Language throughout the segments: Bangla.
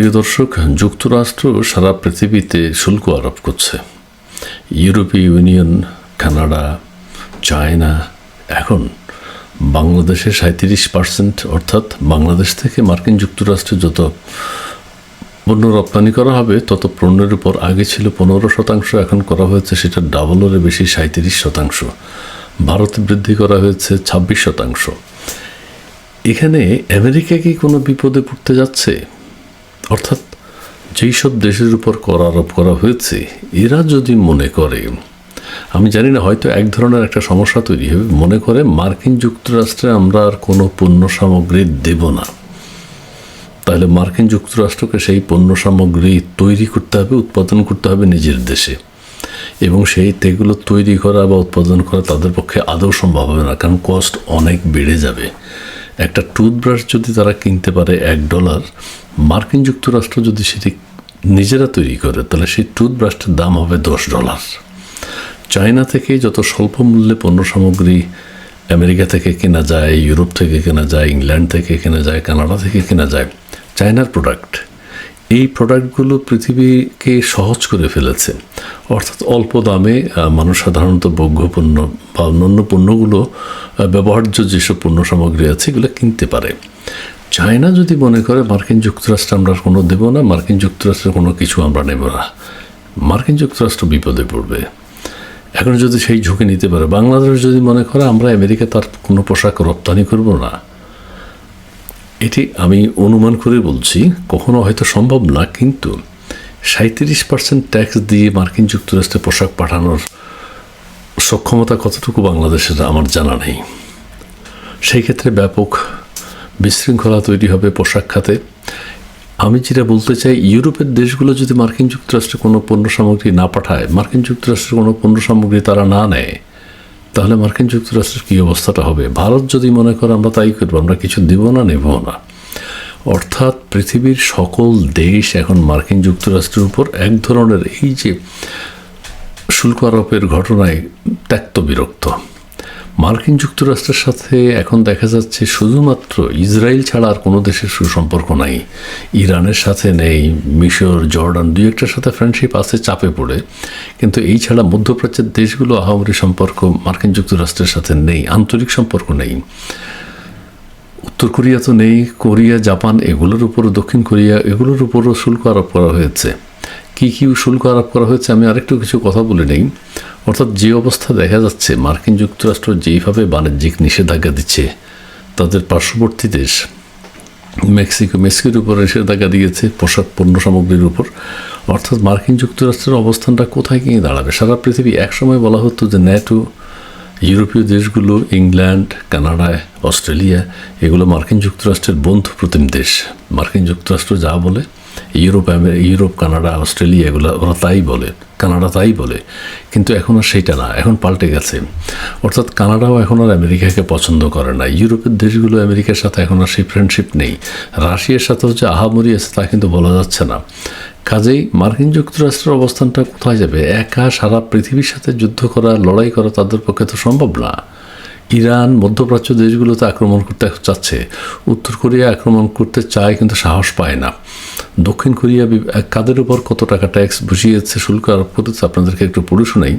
প্রিয় দর্শক, যুক্তরাষ্ট্র সারা পৃথিবীতে শুল্ক আরোপ করছে। ইউরোপীয় ইউনিয়ন, কানাডা, চায়না, এখন বাংলাদেশে সাঁত্রিশ পার্সেন্ট, অর্থাৎ বাংলাদেশ থেকে মার্কিন যুক্তরাষ্ট্রে যত পণ্য রপ্তানি করা হবে, তত পণ্যের উপর আগে ছিল পনেরো শতাংশ, এখন করা হয়েছে সেটা ডাবলের বেশি, সাঁত্রিশ শতাংশ। ভারতে বৃদ্ধি করা হয়েছে ছাব্বিশ শতাংশ। এখানে আমেরিকা কি কোনো বিপদে পড়তে যাচ্ছে? অর্থাৎ যেই সব দেশের উপর কর আরোপ করা হয়েছে, এরা যদি মনে করে, আমি জানি না, হয়তো এক ধরনের একটা সমস্যা তৈরি হবে, মনে করে মার্কিন যুক্তরাষ্ট্রে আমরা আর কোনো পণ্য সামগ্রী দেব না। তাহলে মার্কিন যুক্তরাষ্ট্রকে সেই পণ্য সামগ্রী তৈরি করতে হবে, উৎপাদন করতে হবে নিজের দেশে। এবং সেই তেগুলো তৈরি করা বা উৎপাদন করা তাদের পক্ষে আদৌ সম্ভব হবে না, কারণ কস্ট অনেক বেড়ে যাবে। একটা টুথব্রাশ যদি তারা কিনতে পারে এক ডলার মার্কিন যুক্তরাষ্ট্র যদি সেটি নিজেরা তৈরি করে, তাহলে সেই টুথব্রাশটার দাম হবে দশ ডলার চায়না থেকে যত স্বল্প মূল্যে পণ্য সামগ্রী আমেরিকা থেকে কেনা যায়, ইউরোপ থেকে কেনা যায়, ইংল্যান্ড থেকে কেনা যায়, কানাডা থেকে কেনা যায়, চায়নার প্রোডাক্ট এই প্রোডাক্টগুলো পৃথিবীকে সহজ করে ফেলেছে। অর্থাৎ অল্প দামে মানুষ সাধারণত ভোগ্য পণ্য বা অন্যান্য পণ্যগুলো ব্যবহার্য যেসব পণ্য সামগ্রী আছে এগুলো কিনতে পারে। চায়না যদি মনে করে, মার্কিন যুক্তরাষ্ট্র আমরা কোনো দেব না, মার্কিন যুক্তরাষ্ট্রের কোনো কিছু আমরা নেব না। মার্কিন যুক্তরাষ্ট্র বিপদে পড়বে। এখন যদি সেই ঝুঁকি নিতে পারে, বাংলাদেশ যদি মনে করে, আমরা আমেরিকা তার কোনো পোশাক রপ্তানি করব না। এটি আমি অনুমান করে বলছি, কখনো হয়তো সম্ভব না, কিন্তু সাঁত্রিশ পার্সেন্ট ট্যাক্স দিয়ে মার্কিন যুক্তরাষ্ট্রে পোশাক পাঠানোর সক্ষমতা কতটুকু বাংলাদেশের আমার জানা নেই। সেই ক্ষেত্রে ব্যাপক বিশৃঙ্খলা তৈরি হবে পোশাক খাতে। আমি যেটা বলতে চাই, ইউরোপের দেশগুলো যদি মার্কিন যুক্তরাষ্ট্রে কোনো পণ্য সামগ্রী না পাঠায়, মার্কিন যুক্তরাষ্ট্রের কোনো পণ্য সামগ্রী তারা না নেয় তাহলে মার্কিন যুক্তরাষ্ট্রের কী অবস্থাটা হবে? ভারত যদি মনে করে আমরা তাই করব, আমরা কিছু দিব না, নেব না? অর্থাৎ পৃথিবীর সকল দেশ এখন মার্কিন যুক্তরাষ্ট্রের উপর এক ধরনের এই যে শুল্ক আরোপের ঘটনায় ত্যক্ত বিরক্ত। মার্কিন যুক্তরাষ্ট্রের সাথে এখন দেখা যাচ্ছে শুধুমাত্র ইসরায়েল ছাড়া আর কোনো দেশের সুসম্পর্ক নাই। ইরানের সাথে নেই, মিশর, জর্ডান দুই একটার সাথে ফ্রেন্ডশিপ আছে, চাপে পড়ে। কিন্তু এই ছাড়া মধ্যপ্রাচ্যের দেশগুলো আহামরি সম্পর্ক মার্কিন যুক্তরাষ্ট্রের সাথে নেই, আন্তরিক সম্পর্ক নেই। উত্তর কোরিয়া তো নেই, কোরিয়া, জাপান, এগুলোর উপরও, দক্ষিণ কোরিয়া, এগুলোর উপরও শুল্ক আরোপ করা হয়েছে। কী কী শুল্ক আরোপ করা হয়েছে আমি আরেকটু কিছু কথা বলে নেই। অর্থাৎ যে অবস্থা দেখা যাচ্ছে, মার্কিন যুক্তরাষ্ট্র যেইভাবে বাণিজ্যিক নিষেধাজ্ঞা দিচ্ছে, তাদের পার্শ্ববর্তী দেশ, মেক্সিকো, মেক্সিকোর উপর নিষেধাজ্ঞা দিয়েছে পোশাক পণ্য সামগ্রীর উপর। অর্থাৎ মার্কিন যুক্তরাষ্ট্রের অবস্থানটা কোথায় গিয়ে দাঁড়াবে? সারা পৃথিবী একসময় বলা হতো যে ন্যাটো, ইউরোপীয় দেশগুলো, ইংল্যান্ড কানাডায় অস্ট্রেলিয়া, এগুলো মার্কিন যুক্তরাষ্ট্রের বন্ধু প্রতিম দেশ। মার্কিন যুক্তরাষ্ট্র যা বলে ইউরোপ ইউরোপ, কানাডা, অস্ট্রেলিয়া এগুলো, ওরা তাই বলে। কানাডা তাই বলে। কিন্তু এখন আর সেইটা না, এখন পাল্টে গেছে। অর্থাৎ কানাডাও এখন আর আমেরিকাকে পছন্দ করে না। ইউরোপের দেশগুলো আমেরিকার সাথে এখন আর সেই ফ্রেন্ডশিপ নেই। রাশিয়ার সাথে হচ্ছে আহামরি আছে তা কিন্তু বলা যাচ্ছে না। কাজেই মার্কিন যুক্তরাষ্ট্রের অবস্থানটা কোথায় যাবে? একা সারা পৃথিবীর সাথে যুদ্ধ করা, লড়াই করা তাদের পক্ষে তো সম্ভব না। ইরান, মধ্যপ্রাচ্য দেশগুলোতে আক্রমণ করতে চাচ্ছে। উত্তর কোরিয়া আক্রমণ করতে চায় কিন্তু সাহস পায় না। দক্ষিণ কোরিয়া কাদের উপর কত টাকা ট্যাক্স বসিয়েছে শুল্ক আরোপ করতেছে আপনাদেরকে একটু পড়ে শোনাই।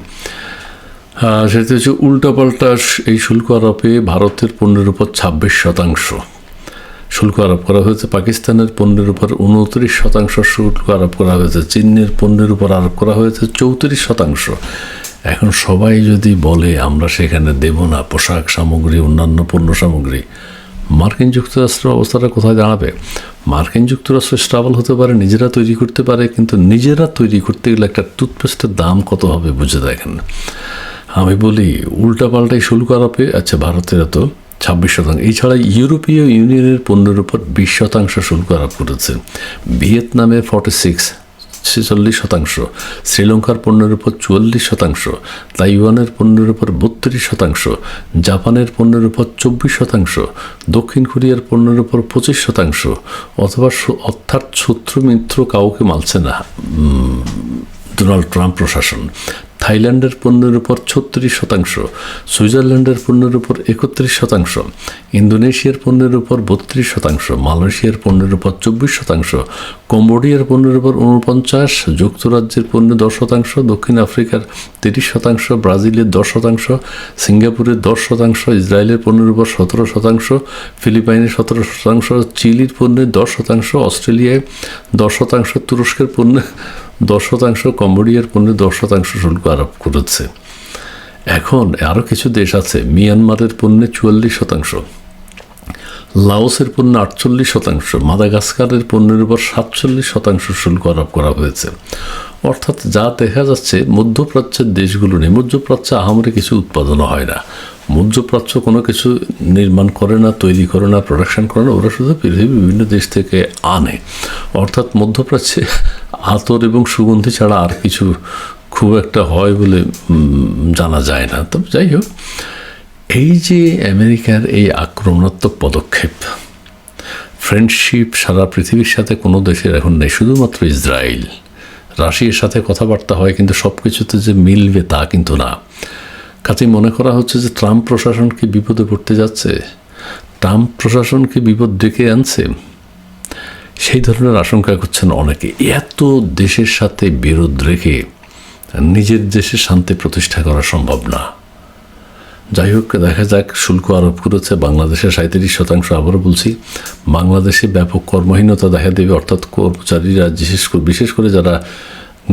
সেটা হচ্ছে উল্টাপাল্টা এই শুল্ক আরোপে ভারতের পণ্যের উপর ছাব্বিশ শতাংশ। শুল্ক আরোপ করা হয়েছে পাকিস্তানের পণ্যের উপর উনত্রিশ শতাংশ। শুল্ক আরোপ করা হয়েছে চীনের পণ্যের উপর আরোপ করা হয়েছে চৌত্রিশ শতাংশ। এখন সবাই যদি বলে, আমরা সেখানে দেব না, পোশাক সামগ্রী, অন্যান্য পণ্য সামগ্রী, মার্কিন যুক্তরাষ্ট্রের অবস্থাটা কোথায় দাঁড়াবে? মার্কিন যুক্তরাষ্ট্র স্ট্রাবল হতে পারে, নিজেরা তৈরি করতে পারে, কিন্তু নিজেরা তৈরি করতে গেলে একটা টুথপেস্টের দাম কত হবে বুঝে দেখেন। আমি বলি, উল্টাপাল্টাই শুল্ক আরোপে আচ্ছা ভারতের তো ছাব্বিশ শতাংশ। এছাড়া ইউরোপীয় ইউনিয়নের পণ্যের উপর বিশ শতাংশ শুল্ক আরোপ করেছে। ভিয়েতনামের ফর্টি সিক্স ছেচল্লিশ শতাংশ, শ্রীলঙ্কার পণ্যের উপর চুয়াল্লিশ শতাংশ, তাইওয়ানের পণ্যের উপর বত্রিশ শতাংশ, জাপানের পণ্যের উপর চব্বিশ শতাংশ, দক্ষিণ কোরিয়ার পণ্যের উপর পঁচিশ শতাংশ, অথবা অর্থাৎ শত্রু মিত্র কাউকে মালছে না ডোনাল্ড ট্রাম্প প্রশাসন। থাইল্যান্ডের পণ্যের উপর ছত্রিশ শতাংশ, সুইজারল্যান্ডের পণ্যের উপর একত্রিশ শতাংশ, ইন্দোনেশিয়ার পণ্যের উপর বত্রিশ শতাংশ, মালয়েশিয়ার পণ্যের উপর চব্বিশ শতাংশ, কম্বোডিয়ার পণ্যের উপর উনপঞ্চাশ যুক্তরাজ্যের পণ্যে দশ শতাংশ, দক্ষিণ আফ্রিকার তিরিশ শতাংশ, ব্রাজিলের দশ শতাংশ, সিঙ্গাপুরের দশ শতাংশ, ইসরায়েলের পণ্যের উপর সতেরো শতাংশ, ফিলিপাইনের সতেরো শতাংশ, চিলির পণ্যের দশ শতাংশ, অস্ট্রেলিয়ায় দশ শতাংশ, তুরস্কের পণ্যে দশ শতাংশ কম্বোডিয়ার পণ্যে দশ শতাংশ শুল্ক আরোপ করেছে। এখন আরও কিছু দেশ আছে, মিয়ানমারের পণ্যে চুয়াল্লিশ শতাংশ, লাওসের পণ্য আটচল্লিশ শতাংশ, মাদাগাস্কারের পণ্যের উপর সাতচল্লিশ শতাংশ শুল্ক আরোপ করা হয়েছে। অর্থাৎ যা দেখা যাচ্ছে, মধ্যপ্রাচ্যের দেশগুলো নেই মধ্যপ্রাচ্যে আহামরি কিছু উৎপাদন হয় না। মধ্যপ্রাচ্য কোনো কিছু নির্মাণ করে না, তৈরি করে না প্রোডাকশন করে না, ওরা শুধু পৃথিবীর বিভিন্ন দেশ থেকে আনে। অর্থাৎ মধ্যপ্রাচ্যে আতর এবং সুগন্ধি ছাড়া আর কিছু খুব একটা হয় বলে জানা যায় না। তবে যাই হোক, এই যে আমেরিকার এই আক্রমণাত্মক পদক্ষেপ ফ্রেন্ডশিপ সারা পৃথিবীর সাথে কোনো দেশের এখন নেই, শুধুমাত্র ইসরায়েল। রাশিয়ার সাথে কথাবার্তা হয়, কিন্তু সব কিছুতে যে মিলবে তা কিন্তু না। কাজে মনে করা হচ্ছে যে ট্রাম্প প্রশাসনকে বিপদে পড়তে যাচ্ছে। ট্রাম্প প্রশাসনকে বিপদ ডেকে আনছে। সেই ধরনের আশঙ্কা করছেন অনেকে। এত দেশের সাথে বিরোধ রেখে নিজের দেশের শান্তি প্রতিষ্ঠা করা সম্ভব না। যাই হোক, দেখা যাক, শুল্ক আরোপ করেছে বাংলাদেশে সাঁত্রিশ শতাংশ, আবারও বলছি, বাংলাদেশে ব্যাপক কর্মহীনতা দেখা দেবে, অর্থাৎ কর্মচারীরা, বিশেষ করে বিশেষ করে যারা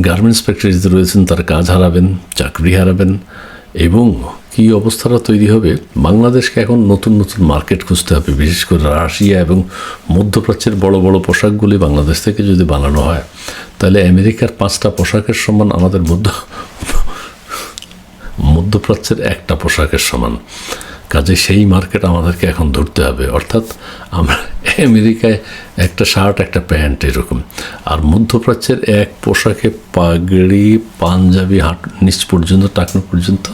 গার্মেন্টস ফ্যাক্টরিতে রয়েছেন, তারা কাজ হারাবেন, চাকরি হারাবেন, এবং কী অবস্থাটা তৈরি হবে? বাংলাদেশকে এখন নতুন নতুন মার্কেট খুঁজতে হবে, বিশেষ করে রাশিয়া এবং মধ্যপ্রাচ্যের বড় বড় পোশাকগুলি বাংলাদেশ থেকে যদি বানানো হয়, তাহলে আমেরিকার পাঁচটা পোশাকের সমান, আমাদের মধ্য মধ্যপ্রাচ্যের একটা পোশাকের সমান। কাজে সেই মার্কেট আমাদেরকে এখন ধরতে হবে। অর্থাৎ আমরা আমেরিকায় একটা শার্ট একটা প্যান্ট এরকম। আর মধ্যপ্রাচ্যের এক পোশাকে পাগড়ি, পাঞ্জাবি হাট নিচ পর্যন্ত, টাকনো পর্যন্ত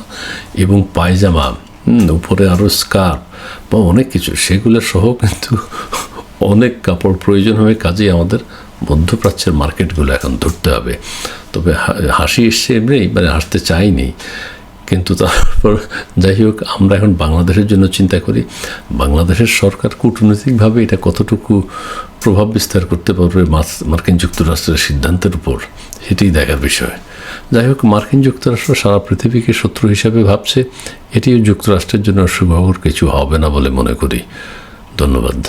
এবং পায়জামা উপরে আরও স্কার্ফ বা অনেক কিছু। সেগুলো সহ কিন্তু অনেক কাপড় প্রয়োজন হবে কাজেই আমাদের মধ্যপ্রাচ্যের মার্কেটগুলো এখন ধরতে হবে। তবে হাসি এসছে এমনি মানে হাসতে চাইনি। কিন্তু তারপর যাই হোক, আমরা এখন বাংলাদেশের জন্য চিন্তা করি, বাংলাদেশের সরকার কূটনৈতিকভাবে এটা কতটুকু প্রভাব বিস্তার করতে পারবে মার্কিন যুক্তরাষ্ট্রের সিদ্ধান্তের উপর, সেটাই দেখার বিষয়। যাই হোক, মার্কিন যুক্তরাষ্ট্র সারা পৃথিবীকে শত্রু হিসাবে ভাবছে, এটিও যুক্তরাষ্ট্রের জন্য সুখবর, কিছু হবে না বলে মনে করি। ধন্যবাদ।